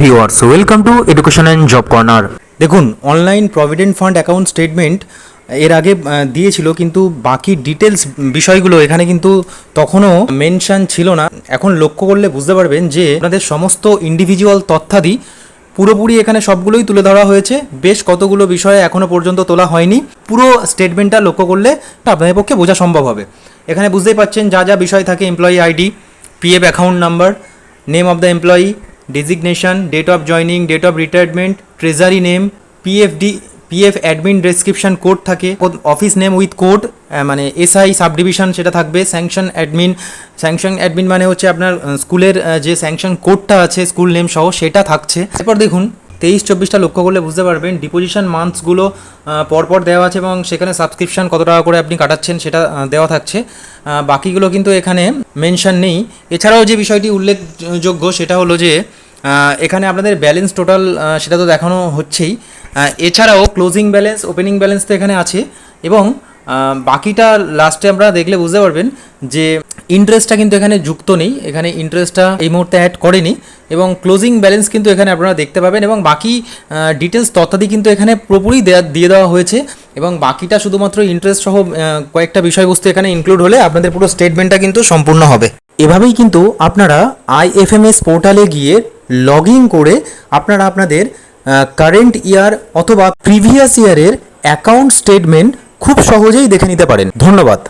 Viewers welcome to education and job corner দেখুন online provident fund account statement এর আগে দিয়েছিল, কিন্তু বাকি ডিটেলস বিষয়গুলো এখানে কিন্তু তখনও মেনশান ছিল না। এখন লক্ষ্য করলে বুঝতে পারবেন যে, আপনাদের সমস্ত ইন্ডিভিজুয়াল তথ্যাদি পুরোপুরি এখানে সবগুলোই তুলে ধরা হয়েছে। বেশ কতগুলো বিষয়ে এখনও পর্যন্ত তোলা হয়নি। পুরো স্টেটমেন্টটা লক্ষ্য করলে আপনাদের পক্ষে বোঝা সম্ভব হবে। এখানে বুঝতেই পাচ্ছেন যা যা বিষয় থাকে employee ID PF account number name of the employee designation date of joining date of retirement treasury name PFD PF admin description code থাকে অফিস নেম উইথ কোড মানে এসআই সাব ডিভিশন সেটা থাকবে স্যাংশন অ্যাডমিন স্যাংশন অ্যাডমিন মানে হচ্ছে আপনার স্কুলের যে sanction কোডটা আছে স্কুল নেম সহ সেটা থাকছে। এরপর দেখুন, তেইশ, চব্বিশটা লক্ষ্য করলে বুঝতে পারবেন ডিপোজিশন মান্থসগুলো পরপর দেওয়া আছে এবং সেখানে সাবস্ক্রিপশন কত টাকা করে আপনি কাটাচ্ছেন সেটা দেওয়া থাকছে। বাকিগুলো কিন্তু এখানে মেনশন নেই। এছাড়াও যে বিষয়টি উল্লেখযোগ্য সেটা হলো যে এখানে আপনাদের ব্যালেন্স টোটাল সেটা তো দেখানো হচ্ছেই। এছাড়াও ক্লোজিং ব্যালেন্স ওপেনিং ব্যালেন্স তো এখানে আছে। এবং বাকিটা লাস্টে আমরা দেখলে বুঝতে পারবেন যে ইন্টারেস্টটা কিন্তু এখানে যুক্ত নেই। এখানে ইন্টারেস্টটা এই মুহূর্তে অ্যাড করেনি। এবং ক্লোজিং ব্যালেন্স কিন্তু এখানে আপনারা দেখতে পাবেন। এবং বাকি ডিটেলস তথ্যাদি কিন্তু এখানে পুরোপুরি দেয়া- দেওয়া হয়েছে। এবং বাকিটা শুধুমাত্র ইন্টারেস্ট সহ কয়েকটা বিষয়বস্তু এখানে ইনক্লুড হলে আপনাদের পুরো স্টেটমেন্টটা কিন্তু সম্পূর্ণ হবে। এভাবেই কিন্তু আপনারা আইএফএমএস পোর্টালে গিয়ে লগ ইন করে আপনারা আপনাদের কারেন্ট ইয়ার অথবা প্রিভিয়াস ইয়ারের অ্যাকাউন্ট স্টেটমেন্ট খুব সহজেই দেখে নিতে পারেন। ধন্যবাদ।